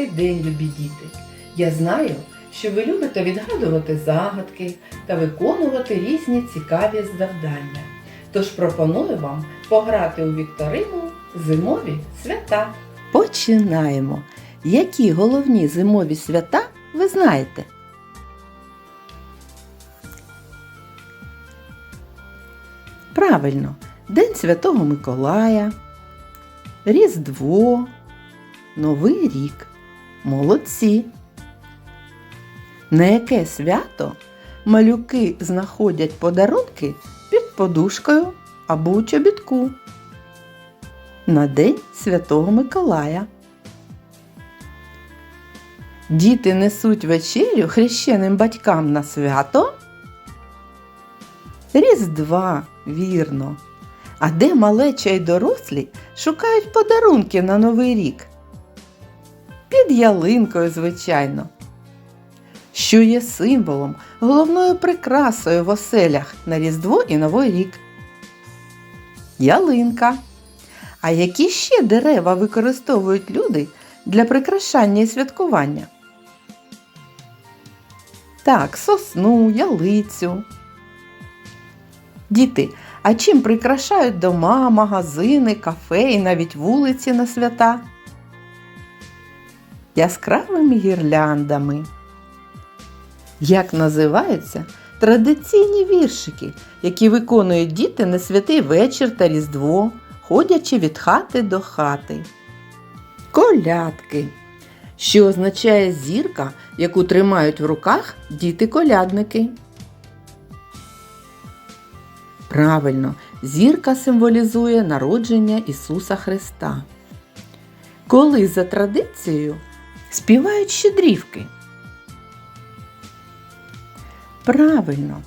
Добрий день, любі діти! Я знаю, що ви любите відгадувати загадки та виконувати різні цікаві завдання. Тож пропоную вам пограти у вікторину Зимові свята. Починаємо. Які головні зимові свята ви знаєте? Правильно, День Святого Миколая, Різдво, Новий рік. Молодці. На яке свято малюки знаходять подарунки під подушкою або у чобітку? На День Святого Миколая. Діти несуть вечерю хрещеним батькам на свято. Різдва, вірно. А де малеча й дорослі шукають подарунки на Новий рік? Під ялинкою, звичайно. Що є символом, головною прикрасою в оселях на Різдво і Новий рік? Ялинка. А які ще дерева використовують люди для прикрашання і святкування? Так, сосну, ялицю. Діти, а чим прикрашають дома, магазини, кафе і навіть вулиці на свята? Яскравими гірляндами. Як називаються традиційні віршики, які виконують діти на святий вечір та Різдво, ходячи від хати до хати? Колядки, що означає зірка, яку тримають в руках діти-колядники. Правильно, зірка символізує народження Ісуса Христа. Коли за традицією співають щедрівки. Правильно,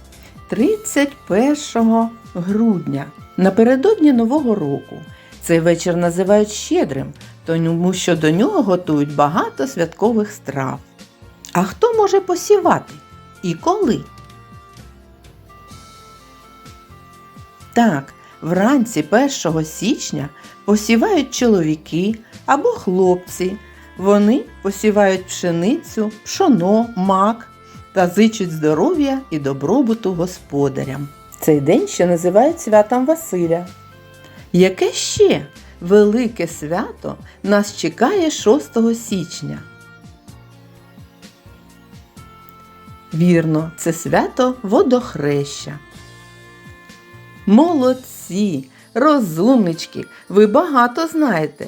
31 грудня напередодні Нового року. Цей вечір називають щедрим, тому що до нього готують багато святкових страв. А хто може посівати і коли? Так, вранці 1 січня посівають чоловіки або хлопці. Вони посівають пшеницю, пшоно, мак та зичуть здоров'я і добробуту господарям. Цей день ще називають святом Василя. Яке ще велике свято нас чекає 6 січня? Вірно, це свято водохреща. Молодці, розумнички, ви багато знаєте.